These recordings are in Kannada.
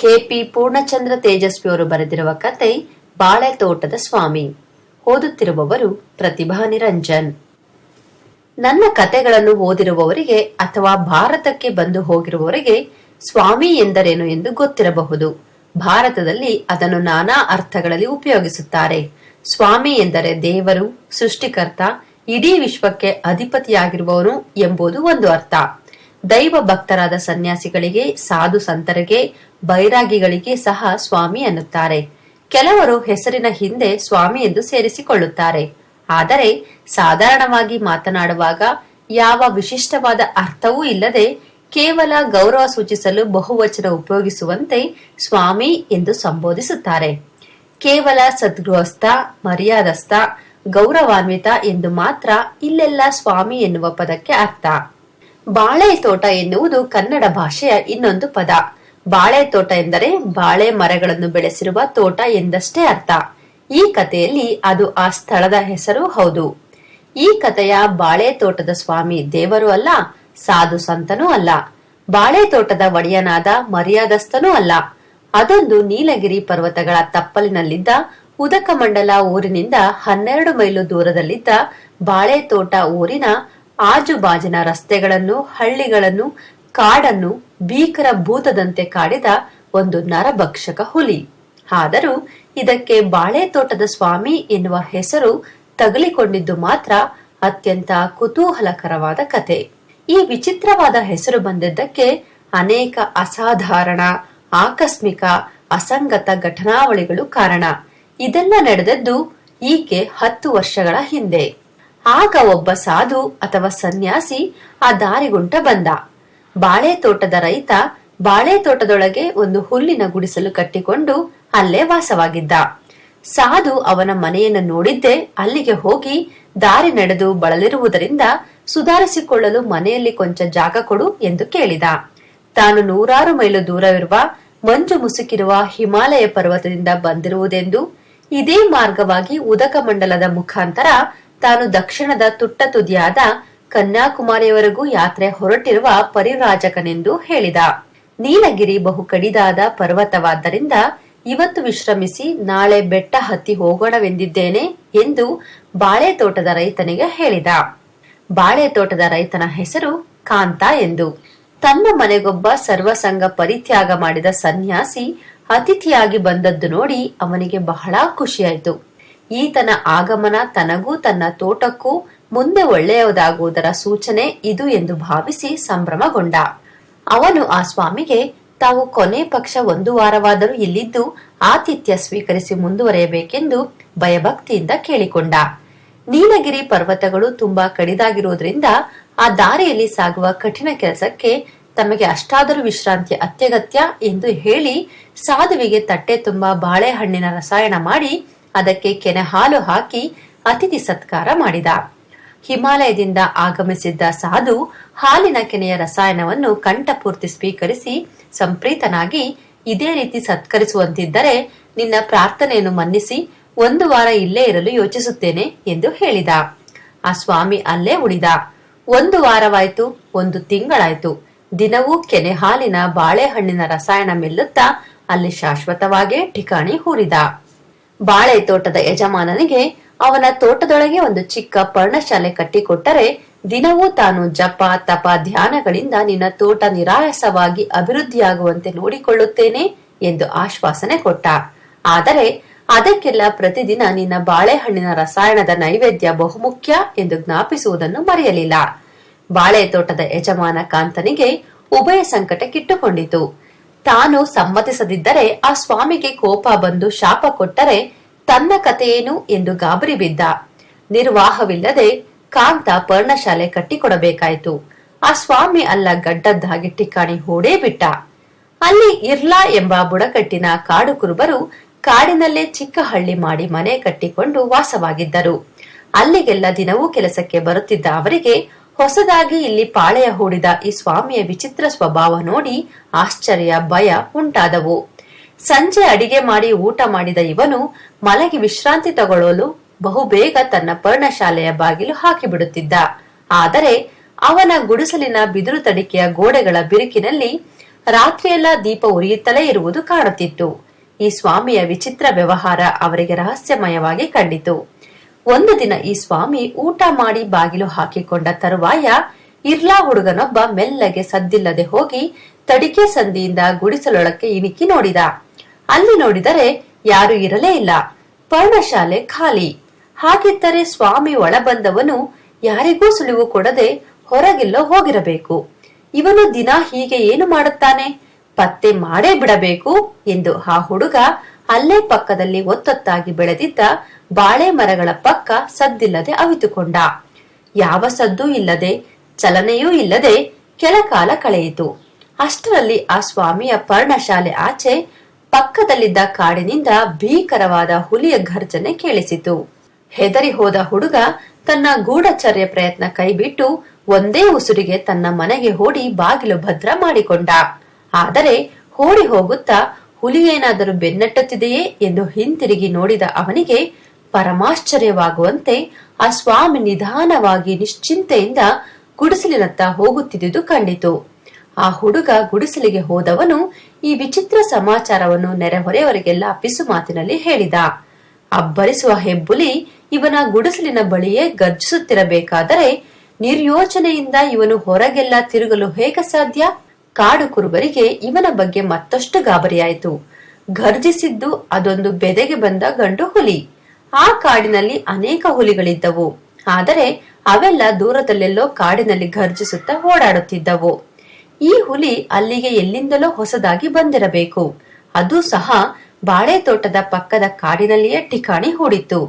ಕೆಪಿ ಪೂರ್ಣಚಂದ್ರ ತೇಜಸ್ವಿ ಅವರು ಬರೆದಿರುವ ಕತೆ ಬಾಳೆ ತೋಟದ ಸ್ವಾಮಿ. ಓದುತ್ತಿರುವವರು ಪ್ರತಿಭಾ ನಿರಂಜನ್. ನನ್ನ ಕತೆಗಳನ್ನು ಓದಿರುವವರಿಗೆ ಅಥವಾ ಭಾರತಕ್ಕೆ ಬಂದು ಹೋಗಿರುವವರಿಗೆ ಸ್ವಾಮಿ ಎಂದರೇನು ಎಂದು ಗೊತ್ತಿರಬಹುದು. ಭಾರತದಲ್ಲಿ ಅದನ್ನು ನಾನಾ ಅರ್ಥಗಳಲ್ಲಿ ಉಪಯೋಗಿಸುತ್ತಾರೆ. ಸ್ವಾಮಿ ಎಂದರೆ ದೇವರು, ಸೃಷ್ಟಿಕರ್ತ, ಇಡೀ ವಿಶ್ವಕ್ಕೆ ಅಧಿಪತಿಯಾಗಿರುವವನು ಎಂಬುದು ಒಂದು ಅರ್ಥ. ದೈವ ಭಕ್ತರಾದ ಸನ್ಯಾಸಿಗಳಿಗೆ, ಸಾಧು ಸಂತರಿಗೆ, ಬೈರಾಗಿಗಳಿಗೆ ಸಹ ಸ್ವಾಮಿ ಅನ್ನುತ್ತಾರೆ ಕೆಲವರು ಹೆಸರಿನ ಹಿಂದೆ ಸ್ವಾಮಿ ಎಂದು ಸೇರಿಸಿಕೊಳ್ಳುತ್ತಾರೆ. ಆದರೆ ಸಾಧಾರಣವಾಗಿ ಮಾತನಾಡುವಾಗ ಯಾವ ವಿಶಿಷ್ಟವಾದ ಅರ್ಥವೂ ಇಲ್ಲದೆ ಕೇವಲ ಗೌರವ ಸೂಚಿಸಲು ಬಹುವಚನ ಉಪಯೋಗಿಸುವಂತೆ ಸ್ವಾಮಿ ಎಂದು ಸಂಬೋಧಿಸುತ್ತಾರೆ. ಕೇವಲ ಸದ್ಗೃಹಸ್ಥ, ಮರ್ಯಾದಸ್ಥ, ಗೌರವಾನ್ವಿತ ಎಂದು ಮಾತ್ರ ಇಲ್ಲೆಲ್ಲ ಸ್ವಾಮಿ ಎನ್ನುವ ಪದಕ್ಕೆ ಅರ್ಥ. ಬಾಳೆ ತೋಟ ಎನ್ನುವುದು ಕನ್ನಡ ಭಾಷೆಯ ಇನ್ನೊಂದು ಪದ. ಬಾಳೆ ತೋಟ ಎಂದರೆ ಬಾಳೆ ಮರಗಳನ್ನು ಬೆಳೆಸಿರುವ ತೋಟ ಎಂದಷ್ಟೇ ಅರ್ಥ. ಈ ಕಥೆಯಲ್ಲಿ ಅದು ಆ ಸ್ಥಳದ ಹೆಸರು ಹೌದು. ಈ ಕಥೆಯ ಬಾಳೆ ತೋಟದ ಸ್ವಾಮಿ ದೇವರು ಅಲ್ಲ, ಸಾಧು ಸಂತನೂ ಅಲ್ಲ. ಬಾಳೆ ತೋಟದ ಒಡೆಯನಾದ ಮರ್ಯಾದಸ್ಥನೂ ಅಲ್ಲ. ಅದೊಂದು ನೀಲಗಿರಿ ಪರ್ವತಗಳ ತಪ್ಪಲಿನಲ್ಲಿದ್ದ ಉದಕಮಂಡಲ ಊರಿನಿಂದ ಹನ್ನೆರಡು ಮೈಲು ದೂರದಲ್ಲಿದ್ದ ಬಾಳೆ ತೋಟ ಊರಿನ ಆಜುಬಾಜಿನ ರಸ್ತೆಗಳನ್ನು, ಹಳ್ಳಿಗಳನ್ನು, ಕಾಡನ್ನು ಭೀಕರ ಭೂತದಂತೆ ಕಾಡಿದ ಒಂದು ನರಭಕ್ಷಕ ಹುಲಿ. ಆದರೂ ಇದಕ್ಕೆ ಬಾಳೆ ತೋಟದ ಸ್ವಾಮಿ ಎನ್ನುವ ಹೆಸರು ತಗಲಿಕೊಂಡಿದ್ದು ಮಾತ್ರ ಅತ್ಯಂತ ಕುತೂಹಲಕರವಾದ ಕತೆ ಈ ವಿಚಿತ್ರವಾದ ಹೆಸರು ಬಂದಿದ್ದಕ್ಕೆ ಅನೇಕ ಅಸಾಧಾರಣ, ಆಕಸ್ಮಿಕ, ಅಸಂಗತ ಘಟನಾವಳಿಗಳು ಕಾರಣ. ಇದೆಲ್ಲ ನಡೆದದ್ದು ಈಕೆ ಹತ್ತು ವರ್ಷಗಳ ಹಿಂದೆ. ಆಗ ಒಬ್ಬ ಸಾಧು ಅಥವಾ ಸನ್ಯಾಸಿ ಆ ದಾರಿಗುಂಟ ಬಂದ. ಬಾಳೆ ತೋಟದ ರೈತ ಬಾಳೆ ತೋಟದೊಳಗೆ ಒಂದು ಹುಲ್ಲಿನ ಗುಡಿಸಲು ಕಟ್ಟಿಕೊಂಡು ಅಲ್ಲೇ ವಾಸವಾಗಿದ್ದ. ಸಾಧು ಅವನ ಮನೆಯನ್ನು ನೋಡಿದ್ದೆ ಅಲ್ಲಿಗೆ ಹೋಗಿ ದಾರಿ ನಡೆದು ಬಳಲಿರುವುದರಿಂದ ಸುಧಾರಿಸಿಕೊಳ್ಳಲು ಮನೆಯಲ್ಲಿ ಕೊಂಚ ಜಾಗ ಕೊಡು ಎಂದು ಕೇಳಿದ. ತಾನು ನೂರಾರು ಮೈಲು ದೂರವಿರುವ ಮಂಜು ಮುಸುಕಿರುವ ಹಿಮಾಲಯ ಪರ್ವತದಿಂದ ಬಂದಿರುವುದೆಂದು ಇದೇ ಮಾರ್ಗವಾಗಿ ಉದಕ ಮಂಡಲದ ಮುಖಾಂತರ ತಾನು ದಕ್ಷಿಣದ ತುಟ್ಟ ತುದಿಯಾದ ಕನ್ಯಾಕುಮಾರಿಯವರೆಗೂ ಯಾತ್ರೆ ಹೊರಟಿರುವ ಪರಿರಾಜಕನೆಂದು ಹೇಳಿದ. ನೀಲಗಿರಿ ಬಹು ಕಡಿದಾದ ಪರ್ವತವಾದ್ದರಿಂದ ಇವತ್ತು ವಿಶ್ರಮಿಸಿ ನಾಳೆ ಬೆಟ್ಟ ಹತ್ತಿ ಹೋಗೋಣವೆಂದಿದ್ದೇನೆ ಎಂದು ಬಾಳೆ ತೋಟದ ರೈತನಿಗೆ ಹೇಳಿದ. ಬಾಳೆ ತೋಟದ ರೈತನ ಹೆಸರು ಕಾಂತ ಎಂದು. ತನ್ನ ಮನೆಗೊಬ್ಬ ಸರ್ವಸಂಗ ಪರಿತ್ಯಾಗ ಮಾಡಿದ ಸನ್ಯಾಸಿ ಅತಿಥಿಯಾಗಿ ಬಂದದ್ದು ನೋಡಿ ಅವನಿಗೆ ಬಹಳ ಖುಷಿಯಾಯಿತು. ಈತನ ಆಗಮನ ತನಗೂ ತನ್ನ ತೋಟಕ್ಕೂ ಮುಂದೆ ಒಳ್ಳೆಯದಾಗುವುದರ ಸೂಚನೆ ಇದು ಎಂದು ಭಾವಿಸಿ ಸಂಭ್ರಮಗೊಂಡ. ಅವನು ಆ ಸ್ವಾಮಿಗೆ, ತಾವು ಕೊನೆ ಪಕ್ಷ ಒಂದು ವಾರವಾದರೂ ಇಲ್ಲಿದ್ದು ಆತಿಥ್ಯ ಸ್ವೀಕರಿಸಿ ಮುಂದುವರೆಯಬೇಕೆಂದು ಭಯಭಕ್ತಿಯಿಂದ ಕೇಳಿಕೊಂಡ. ನೀಲಗಿರಿ ಪರ್ವತಗಳು ತುಂಬಾ ಕಡಿದಾಗಿರುವುದರಿಂದ ಆ ದಾರಿಯಲ್ಲಿ ಸಾಗುವ ಕಠಿಣ ಕೆಲಸಕ್ಕೆ ತಮಗೆ ಅಷ್ಟಾದರೂ ವಿಶ್ರಾಂತಿ ಅತ್ಯಗತ್ಯ ಎಂದು ಹೇಳಿ ಸಾಧುವಿಗೆ ತಟ್ಟೆ ತುಂಬಾ ಬಾಳೆಹಣ್ಣಿನ ರಸಾಯನ ಮಾಡಿ ಅದಕ್ಕೆ ಕೆನೆ ಹಾಲು ಹಾಕಿ ಅತಿಥಿ ಸತ್ಕಾರ ಮಾಡಿದ. ಹಿಮಾಲಯದಿಂದ ಆಗಮಿಸಿದ್ದ ಸಾಧು ಹಾಲಿನ ಕೆನೆಯ ರಸಾಯನವನ್ನು ಕಂಠಪೂರ್ತಿ ಸ್ವೀಕರಿಸಿ ಸಂಪ್ರೀತನಾಗಿ ಇದೇ ರೀತಿ ಸತ್ಕರಿಸುವಂತಿದ್ದರೆ ನಿನ್ನ ಪ್ರಾರ್ಥನೆಯನ್ನು ಮನ್ನಿಸಿ ಒಂದು ವಾರ ಇಲ್ಲೇ ಇರಲು ಯೋಚಿಸುತ್ತೇನೆ ಎಂದು ಹೇಳಿದ. ಆ ಸ್ವಾಮಿ ಅಲ್ಲೇ ಉಳಿದ. ಒಂದು ವಾರವಾಯ್ತು, ಒಂದು ತಿಂಗಳಾಯ್ತು. ದಿನವೂ ಕೆನೆ ಹಾಲಿನ ಬಾಳೆಹಣ್ಣಿನ ರಸಾಯನ ಮೆಲ್ಲುತ್ತಾ ಅಲ್ಲಿ ಶಾಶ್ವತವಾಗೇ ಠಿಕಾಣಿ ಹೂರಿದ. ಬಾಳೆ ತೋಟದ ಯಜಮಾನನಿಗೆ ಅವನ ತೋಟದೊಳಗೆ ಒಂದು ಚಿಕ್ಕ ಪರ್ಣಶಾಲೆ ಕಟ್ಟಿಕೊಟ್ಟರೆ ದಿನವೂ ತಾನು ಜಪ, ತಪ, ಧ್ಯಾನಗಳಿಂದ ನಿನ್ನ ತೋಟ ನಿರಾಯಸವಾಗಿ ಅಭಿವೃದ್ಧಿಯಾಗುವಂತೆ ನೋಡಿಕೊಳ್ಳುತ್ತೇನೆ ಎಂದು ಆಶ್ವಾಸನೆ ಕೊಟ್ಟ. ಆದರೆ ಅದಕ್ಕೆಲ್ಲ ಪ್ರತಿದಿನ ನಿನ್ನ ಬಾಳೆಹಣ್ಣಿನ ರಸಾಯನದ ನೈವೇದ್ಯ ಬಹುಮುಖ್ಯ ಎಂದು ಜ್ಞಾಪಿಸುವುದನ್ನು ಮರೆಯಲಿಲ್ಲ. ಬಾಳೆ ತೋಟದ ಯಜಮಾನ ಕಾಂತನಿಗೆ ಉಭಯ ಸಂಕಟ ಕಿಟ್ಟುಕೊಂಡಿತು ತಾನು ಸಮ್ಮತಿಸದಿದ್ದರೆ ಆ ಸ್ವಾಮಿಗೆ ಕೋಪ ಬಂದು ಶಾಪ ಕೊಟ್ಟರೆ ತನ್ನ ಕಥೆಯೇನು ಎಂದು ಗಾಬರಿ ಬಿದ್ದ. ನಿರ್ವಾಹವಿಲ್ಲದೆ ಕಾಂತ ಪರ್ಣಶಾಲೆ ಕಟ್ಟಿಕೊಡಬೇಕಾಯಿತು. ಆ ಸ್ವಾಮಿ ಅಲ್ಲ ಗಡ್ಡದ್ದಾಗಿ ಟಿಕಾಣಿ ಹೂಡೇ ಬಿಟ್ಟ. ಅಲ್ಲಿ ಇರ್ಲಾ ಎಂಬ ಬುಡಕಟ್ಟಿನ ಕಾಡು ಕುರುಬರು ಕಾಡಿನಲ್ಲೇ ಚಿಕ್ಕ ಹಳ್ಳಿ ಮಾಡಿ ಮನೆ ಕಟ್ಟಿಕೊಂಡು ವಾಸವಾಗಿದ್ದರು. ಅಲ್ಲಿಗೆಲ್ಲ ದಿನವೂ ಕೆಲಸಕ್ಕೆ ಬರುತ್ತಿದ್ದ ಅವರಿಗೆ ಹೊಸದಾಗಿ ಇಲ್ಲಿ ಪಾಳೆಯ ಹೂಡಿದ ಈ ಸ್ವಾಮಿಯ ವಿಚಿತ್ರ ಸ್ವಭಾವ ನೋಡಿ ಆಶ್ಚರ್ಯ, ಭಯ ಉಂಟಾದವು. ಸಂಜೆ ಅಡಿಗೆ ಮಾಡಿ ಊಟ ಮಾಡಿದ ಇವನು ಮಲಗಿ ವಿಶ್ರಾಂತಿ ತಗೊಳ್ಳಲು ಬಹುಬೇಗ ತನ್ನ ಪರ್ಣಶಾಲೆಯ ಬಾಗಿಲು ಹಾಕಿಬಿಡುತ್ತಿದ್ದ. ಆದರೆ ಅವನ ಗುಡಿಸಲಿನ ಬಿದಿರು ತಡಿಕೆಯ ಗೋಡೆಗಳ ಬಿರುಕಿನಲ್ಲಿ ರಾತ್ರಿಯೆಲ್ಲ ದೀಪ ಉರಿಯುತ್ತಲೇ ಇರುವುದು ಕಾಣುತ್ತಿತ್ತು. ಈ ಸ್ವಾಮಿಯ ವಿಚಿತ್ರ ವ್ಯವಹಾರ ಅವರಿಗೆ ರಹಸ್ಯಮಯವಾಗಿ ಕಂಡಿತು. ಒಂದು ದಿನ ಈ ಸ್ವಾಮಿ ಊಟ ಮಾಡಿ ಬಾಗಿಲು ಹಾಕಿಕೊಂಡ ತರುವಾಯ ಇರ್ಲಾ ಹುಡುಗನೊಬ್ಬ ಮೆಲ್ಲಗೆ ಸದ್ದಿಲ್ಲದೆ ಹೋಗಿ ತಡಿಕೆ ಸಂದಿಯಿಂದ ಗುಡಿಸಲೊಳಕ್ಕೆ ಇಣಿಕಿ ನೋಡಿದ. ಅಲ್ಲಿ ನೋಡಿದರೆ ಯಾರು ಇರಲೇ ಇಲ್ಲ. ಪರ್ಣಶಾಲೆ ಖಾಲಿ. ಹಾಗಿದ್ದರೆ ಸ್ವಾಮಿ ಒಳ ಬಂದವನು ಯಾರಿಗೂ ಸುಳಿವು ಕೊಡದೆ ಹೊರಗೆಲ್ಲೋ ಹೋಗಿರಬೇಕು. ಇವನು ದಿನ ಹೀಗೆ ಏನು ಮಾಡುತ್ತಾನೆ? ಪತ್ತೆ ಮಾಡೇ ಬಿಡಬೇಕು ಎಂದು ಆ ಹುಡುಗ ಅಲ್ಲೇ ಪಕ್ಕದಲ್ಲಿ ಒತ್ತೊತ್ತಾಗಿ ಬೆಳೆದಿದ್ದ ಬಾಳೆ ಮರಗಳ ಪಕ್ಕ ಸದ್ದಿಲ್ಲದೆ ಅವಿತುಕೊಂಡ. ಯಾವ ಸದ್ದು ಇಲ್ಲದೆ, ಚಲನೆಯೂ ಇಲ್ಲದೆ ಕೆಲ ಕಾಲ ಕಳೆಯಿತು. ಅಷ್ಟರಲ್ಲಿ ಆ ಸ್ವಾಮಿಯ ಪರ್ಣಶಾಲೆ ಆಚೆ ಪಕ್ಕದಲ್ಲಿದ್ದ ಕಾಡಿನಿಂದ ಭೀಕರವಾದ ಹುಲಿಯ ಘರ್ಜನೆ ಕೇಳಿಸಿತು. ಹೆದರಿ ಹೋದ ಹುಡುಗ ತನ್ನ ಗೂಢಚರ್ಯ ಪ್ರಯತ್ನ ಕೈಬಿಟ್ಟು ಒಂದೇ ಉಸುರಿಗೆ ತನ್ನ ಮನೆಗೆ ಓಡಿ ಬಾಗಿಲು ಭದ್ರ ಮಾಡಿಕೊಂಡ. ಆದರೆ ಓಡಿ ಹೋಗುತ್ತಾ ಹುಲಿಯೇನಾದರೂ ಬೆನ್ನಟ್ಟುತ್ತಿದೆಯೇ ಎಂದು ಹಿಂತಿರುಗಿ ನೋಡಿದ ಅವನಿಗೆ ಪರಮಾಶ್ಚರ್ಯವಾಗುವಂತೆ ಆ ಸ್ವಾಮಿ ನಿಧಾನವಾಗಿ ನಿಶ್ಚಿಂತೆಯಿಂದ ಗುಡಿಸಲಿನತ್ತ ಹೋಗುತ್ತಿದ್ದುದು ಕಂಡಿತು. ಆ ಹುಡುಗ ಗುಡಿಸಲಿಗೆ ಹೋದವನು ಈ ವಿಚಿತ್ರ ಸಮಾಚಾರವನ್ನು ನೆರೆಹೊರೆಯವರಿಗೆಲ್ಲ ಪಿಸು ಮಾತಿನಲ್ಲಿ ಹೇಳಿದ. ಅಬ್ಬರಿಸುವ ಹೆಬ್ಬುಲಿ ಇವನ ಗುಡಿಸಲಿನ ಬಳಿಯೇ ಗರ್ಜಿಸುತ್ತಿರಬೇಕಾದರೆ ನಿರ್ಯೋಚನೆಯಿಂದ ಇವನು ಹೊರಗೆಲ್ಲ ತಿರುಗಲು ಹೇಗೆ ಸಾಧ್ಯ? ಕಾಡು ಕುರುಬರಿಗೆ ಇವನ ಬಗ್ಗೆ ಮತ್ತಷ್ಟು ಗಾಬರಿಯಾಯಿತು. ಗರ್ಜಿಸಿದ್ದು ಅದೊಂದು ಬೆದೆಗೆ ಬಂದ ಗಂಡು ಹುಲಿ. ಆ ಕಾಡಿನಲ್ಲಿ ಅನೇಕ ಹುಲಿಗಳಿದ್ದವು. ಆದರೆ ಅವೆಲ್ಲ ದೂರದಲ್ಲೆಲ್ಲೋ ಕಾಡಿನಲ್ಲಿ ಘರ್ಜಿಸುತ್ತಾ ಓಡಾಡುತ್ತಿದ್ದವು. ಈ ಹುಲಿ ಅಲ್ಲಿಗೆ ಎಲ್ಲಿಂದಲೋ ಹೊಸದಾಗಿ ಬಂದಿರಬೇಕು. ಅದು ಸಹ ಬಾಳೆ ತೋಟದ ಪಕ್ಕದ ಕಾಡಿನಲ್ಲಿಯೇ ಠಿಕಾಣಿ ಹೂಡಿತು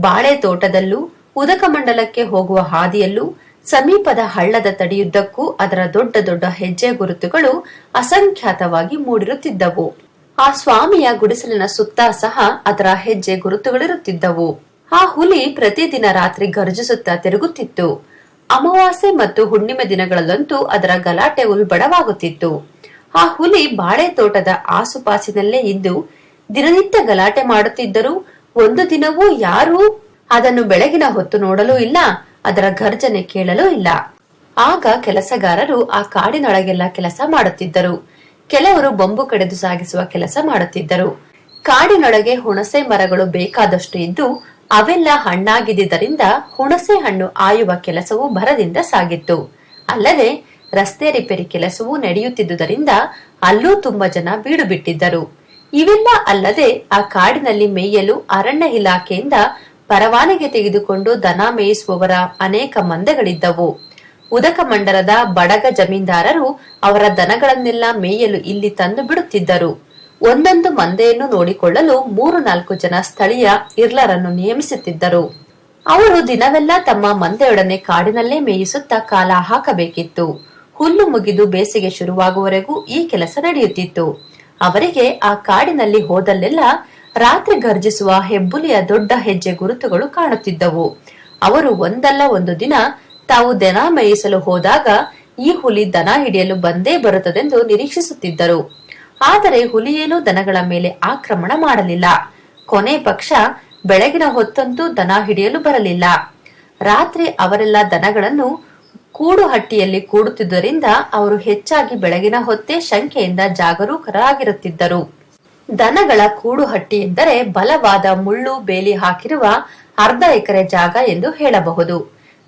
ಬಾಳೆ ತೋಟದಲ್ಲೂ ಉದಕ ಮಂಡಲಕ್ಕೆ ಹೋಗುವ ಹಾದಿಯಲ್ಲೂ, ಸಮೀಪದ ಹಳ್ಳದ ತಡಿಯುದ್ದಕ್ಕೂ ಅದರ ದೊಡ್ಡ ದೊಡ್ಡ ಹೆಜ್ಜೆ ಗುರುತುಗಳು ಅಸಂಖ್ಯಾತವಾಗಿ ಮೂಡಿರುತ್ತಿದ್ದವು. ಆ ಸ್ವಾಮಿಯ ಗುಡಿಸಲಿನ ಸುತ್ತ ಸಹ ಅದರ ಹೆಜ್ಜೆ ಗುರುತುಗಳಿರುತ್ತಿದ್ದವು. ಆ ಹುಲಿ ಪ್ರತಿದಿನ ರಾತ್ರಿ ಗರ್ಜಿಸುತ್ತಾ ತಿರುಗುತ್ತಿತ್ತು. ಅಮಾವಾಸ್ಯೆ ಮತ್ತು ಹುಣ್ಣಿಮೆ ದಿನಗಳಲ್ಲಂತೂ ಅದರ ಗಲಾಟೆ ಉಲ್ಬಡವಾಗುತ್ತಿತ್ತು ಆ ಹುಲಿ ಬಾಳೆ ತೋಟದ ಆಸುಪಾಸಿನಲ್ಲೇ ಇದ್ದು ದಿನನಿತ್ಯ ಗಲಾಟೆ ಮಾಡುತ್ತಿದ್ದರೂ ಒಂದು ದಿನವೂ ಯಾರೂ ಅದನ್ನು ಬೆಳಗಿನ ಹೊತ್ತು ನೋಡಲೂ ಇಲ್ಲ, ಅದರ ಗರ್ಜನೆ ಕೇಳಲೂ ಇಲ್ಲ. ಆಗ ಕೆಲಸಗಾರರು ಆ ಕಾಡಿನೊಳಗೆಲ್ಲ ಕೆಲಸ ಮಾಡುತ್ತಿದ್ದರು. ಕೆಲವರು ಬೊಂಬು ಕಡೆದು ಸಾಗಿಸುವ ಕೆಲಸ ಮಾಡುತ್ತಿದ್ದರು. ಕಾಡಿನೊಳಗೆ ಹುಣಸೆ ಮರಗಳು ಬೇಕಾದಷ್ಟು ಇದ್ದು, ಅವೆಲ್ಲ ಹಣ್ಣಾಗಿದ್ದರಿಂದ ಹುಣಸೆ ಹಣ್ಣು ಆಯುವ ಕೆಲಸವು ಭರದಿಂದ ಸಾಗಿತ್ತು. ಅಲ್ಲದೆ, ರಸ್ತೆ ರಿಪೇರಿ ಕೆಲಸವೂ ನಡೆಯುತ್ತಿದ್ದುದರಿಂದ ಅಲ್ಲೂ ತುಂಬಾ ಜನ ಬೀಡು ಬಿಟ್ಟಿದ್ದರು. ಇವೆಲ್ಲ ಅಲ್ಲದೆ ಆ ಕಾಡಿನಲ್ಲಿ ಮೇಯಲು ಅರಣ್ಯ ಇಲಾಖೆಯಿಂದ ಪರವಾನಗಿ ತೆಗೆದುಕೊಂಡು ದನ ಮೇಯಿಸುವವರ ಅನೇಕ ಮಂದೆಗಳಿದ್ದವು. ಉದಕ ಮಂಡಲದ ಬಡಗ ಜಮೀನ್ದಾರರು ಅವರ ದನಗಳನ್ನೆಲ್ಲ ಮೇಯಲು ಇಲ್ಲಿ ತಂದು ಬಿಡುತ್ತಿದ್ದರು. ಒಂದೊಂದು ಮಂದೆಯನ್ನು ನೋಡಿಕೊಳ್ಳಲು ಮೂರು ನಾಲ್ಕು ಜನ ಸ್ಥಳೀಯ ಇರ್ಲರನ್ನು ನೇಮಿಸುತ್ತಿದ್ದರು. ಅವರು ದಿನವೆಲ್ಲ ತಮ್ಮ ಮಂದೆಯೊಡನೆ ಕಾಡಿನಲ್ಲೇ ಮೇಯಿಸುತ್ತಾ ಕಾಲ ಹಾಕಬೇಕಿತ್ತು. ಹುಲ್ಲು ಮುಗಿದು ಬೇಸಿಗೆ ಶುರುವಾಗುವವರೆಗೂ ಈ ಕೆಲಸ ನಡೆಯುತ್ತಿತ್ತು. ಅವರಿಗೆ ಆ ಕಾಡಿನಲ್ಲಿ ಹೋದಲ್ಲೆಲ್ಲ ರಾತ್ರಿ ಗರ್ಜಿಸುವ ಹೆಬ್ಬುಲಿಯ ದೊಡ್ಡ ಹೆಜ್ಜೆ ಗುರುತುಗಳು ಕಾಣುತ್ತಿದ್ದವು. ಅವರು ಒಂದಲ್ಲ ಒಂದು ದಿನ ತಾವು ದನ ಮೇಯಿಸಲು ಹೋದಾಗ ಈ ಹುಲಿ ದನ ಹಿಡಿಯಲು ಬಂದೇ ಬರುತ್ತದೆಂದು ನಿರೀಕ್ಷಿಸುತ್ತಿದ್ದರು. ಆದರೆ ಹುಲಿಯೇನೂ ದನಗಳ ಮೇಲೆ ಆಕ್ರಮಣ ಮಾಡಲಿಲ್ಲ. ಕೊನೆ ಪಕ್ಷ ಬೆಳಗಿನ ಹೊತ್ತಂತೂ ದನ ಹಿಡಿಯಲು ಬರಲಿಲ್ಲ. ರಾತ್ರಿ ಅವರೆಲ್ಲ ದನಗಳನ್ನು ಕೂಡು ಹಟ್ಟಿಯಲ್ಲಿ ಕೂಡುತ್ತಿದ್ದರಿಂದ ಅವರು ಹೆಚ್ಚಾಗಿ ಬೆಳಗಿನ ಹೊತ್ತೇ ಶಂಕೆಯಿಂದ ಜಾಗರೂಕರಾಗಿರುತ್ತಿದ್ದರು. ದನಗಳ ಕೂಡು ಹಟ್ಟಿ ಎಂದರೆ ಬಲವಾದ ಮುಳ್ಳು, ಬೇಲಿ ಹಾಕಿರುವ ಅರ್ಧ ಎಕರೆ ಜಾಗ ಎಂದು ಹೇಳಬಹುದು.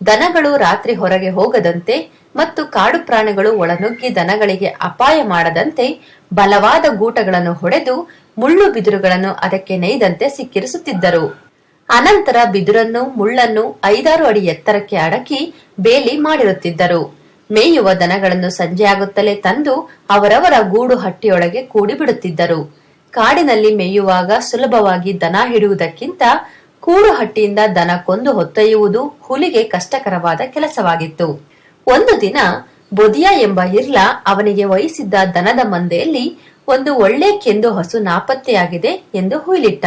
ದನಗಳು ರಾತ್ರಿ ಹೊರಗೆ ಹೋಗದಂತೆ ಮತ್ತು ಕಾಡು ಪ್ರಾಣಿಗಳು ಒಳನುಗ್ಗಿ ದನಗಳಿಗೆ ಅಪಾಯ ಮಾಡದಂತೆ ಬಲವಾದ ಗೂಟಗಳನ್ನು ಹೊಡೆದು ಮುಳ್ಳು ಬಿದಿರುಗಳನ್ನು ಅದಕ್ಕೆ ನೇಯ್ದಂತೆ ಸಿಕ್ಕಿರಿಸುತ್ತಿದ್ದರು. ಅನಂತರ ಬಿದಿರನ್ನು, ಮುಳ್ಳನ್ನು ಐದಾರು ಅಡಿ ಎತ್ತರಕ್ಕೆ ಅಡಕಿ ಬೇಲಿ ಮಾಡಿರುತ್ತಿದ್ದರು. ಮೇಯುವ ದನಗಳನ್ನು ಸಂಜೆಯಾಗುತ್ತಲೇ ತಂದು ಅವರವರ ಗೂಡು ಹಟ್ಟಿಯೊಳಗೆ ಕೂಡಿಬಿಡುತ್ತಿದ್ದರು. ಕಾಡಿನಲ್ಲಿ ಮೇಯುವಾಗ ಸುಲಭವಾಗಿ ದನ ಹಿಡಿಯುವುದಕ್ಕಿಂತ ಕೂಡು ಹಟ್ಟಿಯಿಂದ ದನ ಕೊಂದು ಹೊತ್ತೊಯ್ಯುವುದು ಹುಲಿಗೆ ಕಷ್ಟಕರವಾದ ಕೆಲಸವಾಗಿತ್ತು. ಒಂದು ದಿನ ಬೊದಿಯ ಎಂಬ ಇರ್ಲ ಅವನಿಗೆ ವಹಿಸಿದ್ದ ದನದ ಮಂದೆಯಲ್ಲಿ ಒಂದು ಒಳ್ಳೆ ಕೆಂದು ಹಸು ನಾಪತ್ತೆಯಾಗಿದೆ ಎಂದು ಹುಯಿಲಿಟ್ಟ.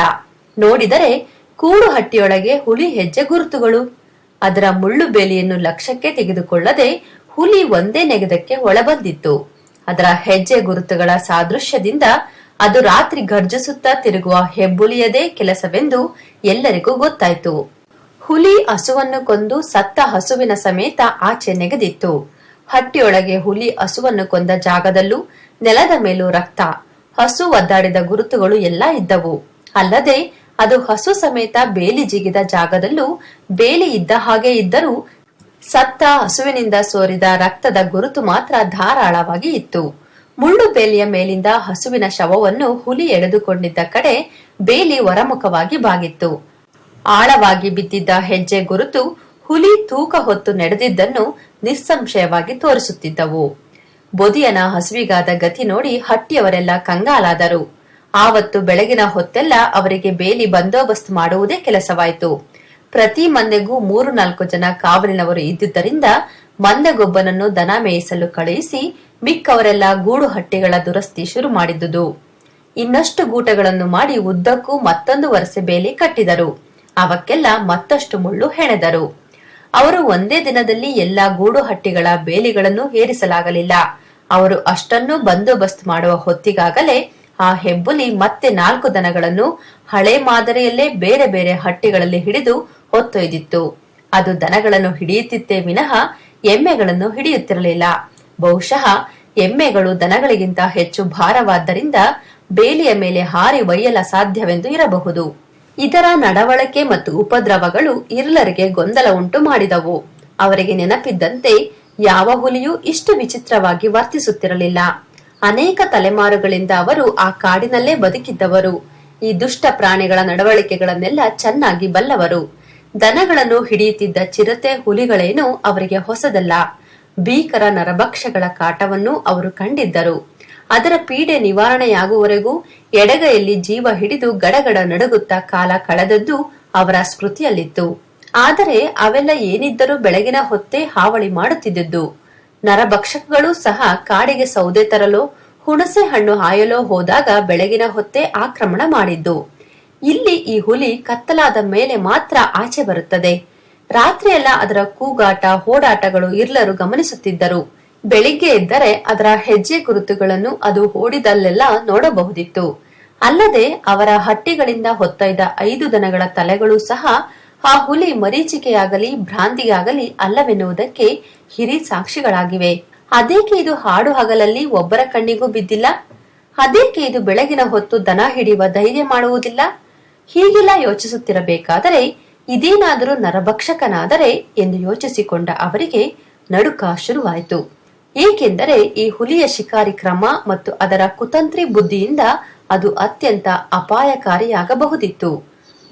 ನೋಡಿದರೆ ಕೂಡು ಹಟ್ಟಿಯೊಳಗೆ ಹುಲಿ ಹೆಜ್ಜೆ ಗುರುತುಗಳು. ಅದರ ಮುಳ್ಳು ಬೇಲಿಯನ್ನು ಲಕ್ಷ್ಯಕ್ಕೆ ತೆಗೆದುಕೊಳ್ಳದೆ ಹುಲಿ ಒಂದೇ ನೆಗೆದಕ್ಕೆ ಒಳಬಂದಿತ್ತು. ಅದರ ಹೆಜ್ಜೆ ಗುರುತುಗಳ ಸಾದೃಶ್ಯದಿಂದ ಅದು ರಾತ್ರಿ ಗರ್ಜಿಸುತ್ತಾ ತಿರುಗುವ ಹೆಬ್ಬುಲಿಯದೇ ಕೆಲಸವೆಂದು ಎಲ್ಲರಿಗೂ ಗೊತ್ತಾಯ್ತು. ಹುಲಿ ಹಸುವನ್ನು ಕೊಂದು ಸತ್ತ ಹಸುವಿನ ಸಮೇತ ಆಚೆ ನೆಗೆದಿತ್ತು. ಹಟ್ಟಿಯೊಳಗೆ ಹುಲಿ ಹಸುವನ್ನು ಕೊಂದ ಜಾಗದಲ್ಲೂ ನೆಲದ ಮೇಲೂ ರಕ್ತ. ಹಸು ಒದ್ದಾಡಿದ ಗುರುತುಗಳು ಎಲ್ಲ ಇದ್ದವು. ಅಲ್ಲದೆ ಅದು ಹಸು ಸಮೇತ ಬೇಲಿ ಜಿಗಿದ ಜಾಗದಲ್ಲೂ ಬೇಲಿ ಇದ್ದ ಹಾಗೆ ಇದ್ದರೂ ಸತ್ತ ಹಸುವಿನಿಂದ ಸೋರಿದ ರಕ್ತದ ಗುರುತು ಮಾತ್ರ ಧಾರಾಳವಾಗಿ ಇತ್ತು. ಮುಳ್ಳು ಬೇಲಿಯ ಮೇಲಿಂದ ಹಸುವಿನ ಶವವನ್ನು ಹುಲಿ ಎಳೆದುಕೊಂಡಿದ್ದ ಕಡೆ ಬೇಲಿ ಹೊರಮುಖವಾಗಿ ಬಾಗಿತ್ತು. ಆಳವಾಗಿ ಬಿದ್ದಿದ್ದ ಹೆಜ್ಜೆ ಗುರುತು ಹುಲಿ ತೂಕ ಹೊತ್ತು ನಡೆದಿದ್ದನ್ನು ನಿಸ್ಸಂಶಯವಾಗಿ ತೋರಿಸುತ್ತಿದ್ದವು. ಬೊದಿಯನ ಹಸುವಿಗಾದ ಗತಿ ನೋಡಿ ಹಟ್ಟಿಯವರೆಲ್ಲ ಕಂಗಾಲಾದರು. ಆವತ್ತು ಬೆಳಗಿನ ಹೊತ್ತೆಲ್ಲ ಅವರಿಗೆ ಬೇಲಿ ಬಂದೋಬಸ್ತ್ ಮಾಡುವುದೇ ಕೆಲಸವಾಯಿತು. ಪ್ರತಿ ಮಂದೆಗೂ ಮೂರು ನಾಲ್ಕು ಜನ ಕಾವಲಿನವರು ಇದ್ದುದರಿಂದ ಮಂದಗೊಬ್ಬನನ್ನು ದನ ಮೇಯಿಸಲು ಕಳುಹಿಸಿ ಮಿಕ್ಕವರೆಲ್ಲ ಗೂಡು ಹಟ್ಟಿಗಳ ದುರಸ್ತಿ ಶುರು ಮಾಡಿದ್ದುದು ಇನ್ನಷ್ಟು ಗೂಟಗಳನ್ನು ಮಾಡಿ ಉದ್ದಕ್ಕೂ ಮತ್ತೊಂದು ವರಸೆ ಬೇಲಿ ಕಟ್ಟಿದರು. ಅವಕ್ಕೆಲ್ಲ ಮತ್ತಷ್ಟು ಮುಳ್ಳು ಹೆಣೆದರು. ಅವರು ಒಂದೇ ದಿನದಲ್ಲಿ ಎಲ್ಲಾ ಗೂಡು ಹಟ್ಟಿಗಳ ಬೇಲಿಗಳನ್ನು ಏರಿಸಲಾಗಲಿಲ್ಲ. ಅವರು ಅಷ್ಟನ್ನು ಬಂದೋಬಸ್ತ್ ಮಾಡುವ ಹೊತ್ತಿಗಾಗಲೇ ಆ ಹೆಬ್ಬುಲಿ ಮತ್ತೆ ನಾಲ್ಕು ದನಗಳನ್ನು ಹಳೆ ಮಾದರಿಯಲ್ಲೇ ಬೇರೆ ಬೇರೆ ಹಟ್ಟಿಗಳಲ್ಲಿ ಹಿಡಿದು ಹೊತ್ತೊಯ್ದಿತ್ತು. ಅದು ದನಗಳನ್ನು ಹಿಡಿಯುತ್ತಿತ್ತೇ ವಿನಃ ಎಮ್ಮೆಗಳನ್ನು ಹಿಡಿಯುತ್ತಿರಲಿಲ್ಲ. ಬಹುಶಃ ಎಮ್ಮೆಗಳು ದನಗಳಿಗಿಂತ ಹೆಚ್ಚು ಭಾರವಾದ್ದರಿಂದ ಬೇಲಿಯ ಮೇಲೆ ಹಾರಿ ಒಯ್ಯಲ ಸಾಧ್ಯವೆಂದು ಇರಬಹುದು. ಇದರ ನಡವಳಿಕೆ ಮತ್ತು ಉಪದ್ರವಗಳು ಇರ್ಲರಿಗೆ ಗೊಂದಲ ಉಂಟು ಮಾಡಿದವು. ಅವರಿಗೆ ನೆನಪಿದ್ದಂತೆ ಯಾವ ಹುಲಿಯೂ ಇಷ್ಟು ವಿಚಿತ್ರವಾಗಿ ವರ್ತಿಸುತ್ತಿರಲಿಲ್ಲ. ಅನೇಕ ತಲೆಮಾರುಗಳಿಂದ ಅವರು ಆ ಕಾಡಿನಲ್ಲೇ ಬದುಕಿದ್ದವರು. ಈ ದುಷ್ಟ ಪ್ರಾಣಿಗಳ ನಡವಳಿಕೆಗಳನ್ನೆಲ್ಲ ಚೆನ್ನಾಗಿ ಬಲ್ಲವರು. ದನಗಳನ್ನು ಹಿಡಿಯುತ್ತಿದ್ದ ಚಿರತೆ ಹುಲಿಗಳೇನು ಅವರಿಗೆ ಹೊಸದಲ್ಲ. ಭೀಕರ ನರಭಕ್ಷಗಳ ಕಾಟವನ್ನು ಅವರು ಕಂಡಿದ್ದರು. ಅದರ ಪೀಡೆ ನಿವಾರಣೆಯಾಗುವವರೆಗೂ ಎಡಗೈಯಲ್ಲಿ ಜೀವ ಹಿಡಿದು ಗಡಗಡ ನಡುಗುತ್ತಾ ಕಾಲ ಕಳೆದದ್ದು ಅವರ ಸ್ಮೃತಿಯಲ್ಲಿತ್ತು ಆದರೆ ಅವೆಲ್ಲ ಏನಿದ್ದರೂ ಬೆಳಗಿನ ಹೊತ್ತೇ ಹಾವಳಿ ಮಾಡುತ್ತಿದ್ದದ್ದು. ನರಭಕ್ಷಕಗಳು ಸಹ ಕಾಡಿಗೆ ಸೌದೆ ತರಲು, ಹುಣಸೆ ಹಣ್ಣು ಹಾಯಲೋ ಹೋದಾಗ ಬೆಳಗಿನ ಹೊತ್ತೇ ಆಕ್ರಮಣ ಮಾಡಿದ್ದು. ಇಲ್ಲಿ ಈ ಹುಲಿ ಕತ್ತಲಾದ ಮೇಲೆ ಮಾತ್ರ ಆಚೆ ಬರುತ್ತದೆ. ರಾತ್ರಿಯೆಲ್ಲ ಅದರ ಕೂಗಾಟ, ಓಡಾಟಗಳು ಇರ್ಲರು ಗಮನಿಸುತ್ತಿದ್ದರು. ಬೆಳಿಗ್ಗೆ ಎದ್ದರೆ ಅದರ ಹೆಜ್ಜೆ ಗುರುತುಗಳನ್ನು ಅದು ಓಡಿದಲ್ಲೆಲ್ಲ ನೋಡಬಹುದಿತ್ತು. ಅಲ್ಲದೆ ಅವರ ಹಟ್ಟಿಗಳಿಂದ ಹೊತ್ತೊಯ್ದ ಐದು ದನಗಳ ತಲೆಗಳು ಸಹ ಆ ಹುಲಿ ಮರೀಚಿಕೆಯಾಗಲಿ, ಭ್ರಾಂತಿಯಾಗಲಿ ಅಲ್ಲವೆನ್ನುವುದಕ್ಕೆ ಹಿರಿ ಸಾಕ್ಷಿಗಳಾಗಿವೆ. ಅದೇಕೆ ಇದು ಹಾಡು ಹಗಲಲ್ಲಿ ಒಬ್ಬರ ಕಣ್ಣಿಗೂ ಬಿದ್ದಿಲ್ಲ? ಅದೇಕೆ ಇದು ಬೆಳಗಿನ ಹೊತ್ತು ದನ ಹಿಡಿಯುವ ಧೈರ್ಯ ಮಾಡುವುದಿಲ್ಲ? ಹೀಗೆಲ್ಲ ಯೋಚಿಸುತ್ತಿರಬೇಕಾದರೆ ಇದೇನಾದರೂ ನರಭಕ್ಷಕನಾದರೆ ಎಂದು ಯೋಚಿಸಿಕೊಂಡ ಅವರಿಗೆ ನಡುಕ ಶುರುವಾಯಿತು. ಏಕೆಂದರೆ ಈ ಹುಲಿಯ ಶಿಕಾರಿ ಕ್ರಮ ಮತ್ತು ಅದರ ಕುತಂತ್ರಿ ಬುದ್ಧಿಯಿಂದ ಅದು ಅತ್ಯಂತ ಅಪಾಯಕಾರಿಯಾಗಬಹುದಿತ್ತು.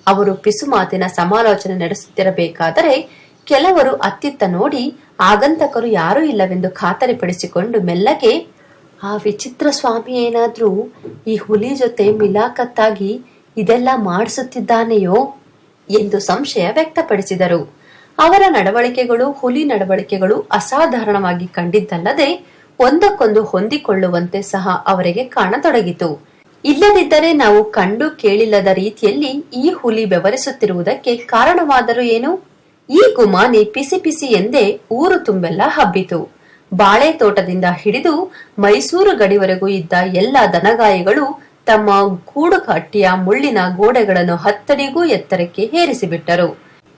ಅವರು ಪಿಸುಮಾತಿನ ಸಮಾಲೋಚನೆ ನಡೆಸುತ್ತಿರಬೇಕಾದರೆ ಕೆಲವರು ಅತ್ತಿತ್ತ ನೋಡಿ ಆಗಂತಕರು ಯಾರೂ ಇಲ್ಲವೆಂದು ಖಾತರಿಪಡಿಸಿಕೊಂಡು ಮೆಲ್ಲಗೆ, ಆ ವಿಚಿತ್ರ ಸ್ವಾಮಿ ಏನಾದ್ರೂ ಈ ಹುಲಿ ಜೊತೆ ಮಿಲಾಕತ್ತಾಗಿ ಇದೆಲ್ಲ ಮಾಡಿಸುತ್ತಿದ್ದಾನೆಯೋ? ಎಂದು ಸಂಶಯ ವ್ಯಕ್ತಪಡಿಸಿದರು. ಅವರ ನಡವಳಿಕೆಗಳು, ಹುಲಿ ನಡವಳಿಕೆಗಳು ಅಸಾಧಾರಣವಾಗಿ ಕಂಡಿದ್ದಲ್ಲದೆ ಒಂದಕ್ಕೊಂದು ಹೊಂದಿಕೊಳ್ಳುವಂತೆ ಸಹ ಅವರಿಗೆ ಕಾಣತೊಡಗಿತು. ಇಲ್ಲದಿದ್ದರೆ ನಾವು ಕಂಡು ಕೇಳಿಲ್ಲದ ರೀತಿಯಲ್ಲಿ ಈ ಹುಲಿ ಬೆವರಿಸುತ್ತಿರುವುದಕ್ಕೆ ಕಾರಣವಾದರೂ ಏನು? ಈ ಗುಮಾನಿ ಪಿಸಿ ಪಿಸಿ ಎಂದೇ ಊರು ತುಂಬೆಲ್ಲ ಹಬ್ಬಿತು. ಬಾಳೆ ತೋಟದಿಂದ ಹಿಡಿದು ಮೈಸೂರು ಗಡಿವರೆಗೂ ಇದ್ದ ಎಲ್ಲ ದನಗಾಯಿಗಳು ತಮ್ಮ ಗೂಡು ಕಟ್ಟಿಯ ಮುಳ್ಳಿನ ಗೋಡೆಗಳನ್ನು ಹತ್ತಡಿಗೂ ಎತ್ತರಕ್ಕೆ ಹೇರಿಸಿಬಿಟ್ಟರು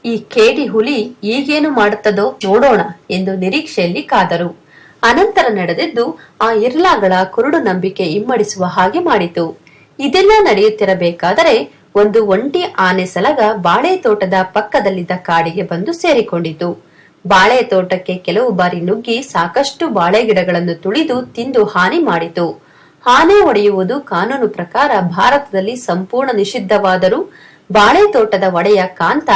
ಈ ಕೇಡಿ ಹುಲಿ ಈಗೇನು ಮಾಡುತ್ತದೋ ನೋಡೋಣ ಎಂದು ನಿರೀಕ್ಷೆಯಲ್ಲಿ ಕಾದರು. ಅನಂತರ ನಡೆದಿದ್ದು ಆ ಇರ್ಲಾಗಳ ಕುರುಡು ನಂಬಿಕೆ ಇಮ್ಮಡಿಸುವ ಹಾಗೆ ಮಾಡಿತು. ಇದೆಲ್ಲ ನಡೆಯುತ್ತಿರಬೇಕಾದರೆ ಒಂದು ಒಂಟಿ ಆನೆ ಸಲಗ ಬಾಳೆ ತೋಟದ ಪಕ್ಕದಲ್ಲಿದ್ದ ಕಾಡಿಗೆ ಬಂದು ಸೇರಿಕೊಂಡಿತು. ಬಾಳೆ ತೋಟಕ್ಕೆ ಕೆಲವು ಬಾರಿ ನುಗ್ಗಿ ಸಾಕಷ್ಟು ಬಾಳೆ ಗಿಡಗಳನ್ನು ತುಳಿದು ತಿಂದು ಹಾನಿ ಮಾಡಿತು. ಆನೆ ಒಡೆಯುವುದು ಕಾನೂನು ಪ್ರಕಾರ ಭಾರತದಲ್ಲಿ ಸಂಪೂರ್ಣ ನಿಷಿದ್ಧವಾದರೂ ಬಾಳೆ ತೋಟದ ಒಡೆಯ ಕಾಂತ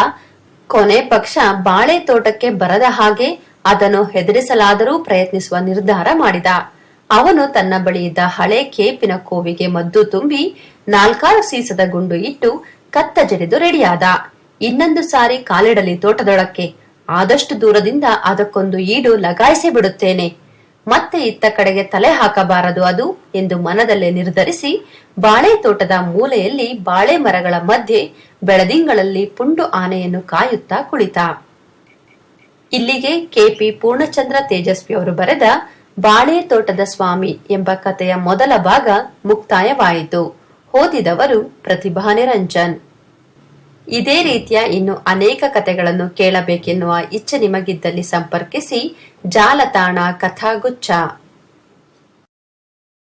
ಕೊನೆ ಪಕ್ಷ ಬಾಳೆ ತೋಟಕ್ಕೆ ಬರದ ಹಾಗೆ ಅದನ್ನು ಹೆದರಿಸಲಾದರೂ ಪ್ರಯತ್ನಿಸುವ ನಿರ್ಧಾರ ಮಾಡಿದ. ಅವನು ತನ್ನ ಬಳಿಯಿದ್ದ ಹಳೆ ಕೇಪಿನ ಕೋವಿಗೆ ಮದ್ದು ತುಂಬಿ ನಾಲ್ಕಾರು ಸೀಸದ ಗುಂಡು ಇಟ್ಟು ಕತ್ತ ಜಡಿದು ರೆಡಿಯಾದ. ಇನ್ನೊಂದು ಸಾರಿ ಕಾಲಿಡಲಿ ತೋಟದೊಳಕ್ಕೆ. ಆದಷ್ಟು ದೂರದಿಂದ ಅದಕ್ಕೊಂದು ಈಡು ಲಗಾಯಿಸಿ ಬಿಡುತ್ತೇನೆ. ಮತ್ತೆ ಇತ್ತ ಕಡೆಗೆ ತಲೆ ಹಾಕಬಾರದು ಅದು ಎಂದು ಮನದಲ್ಲೇ ನಿರ್ಧರಿಸಿ ಬಾಳೆ ತೋಟದ ಮೂಲೆಯಲ್ಲಿ ಬಾಳೆ ಮರಗಳ ಮಧ್ಯೆ ಬೆಳದಿಂಗಳಲ್ಲಿ ಪುಂಡು ಆನೆಯನ್ನು ಕಾಯುತ್ತಾ ಕುಳಿತ. ಇಲ್ಲಿಗೆ ಕೆಪಿ ಪೂರ್ಣಚಂದ್ರ ತೇಜಸ್ವಿ ಅವರು ಬರೆದ ಬಾಳೆ ತೋಟದ ಸ್ವಾಮಿ ಎಂಬ ಕಥೆಯ ಮೊದಲ ಭಾಗ ಮುಕ್ತಾಯವಾಯಿತು. ಓದಿದವರು ಪ್ರತಿಭಾ ನಿರಂಜನ್ ಇದೇ ರೀತಿಯ ಇನ್ನು ಅನೇಕ ಕಥೆಗಳನ್ನು ಕೇಳಬೇಕೆನ್ನುವ ಇಚ್ಛೆ ನಿಮಗಿದ್ದಲ್ಲಿ ಸಂಪರ್ಕಿಸಿ ಜಾಲತಾಣ ಕಥಾಗುಚ್ಛ.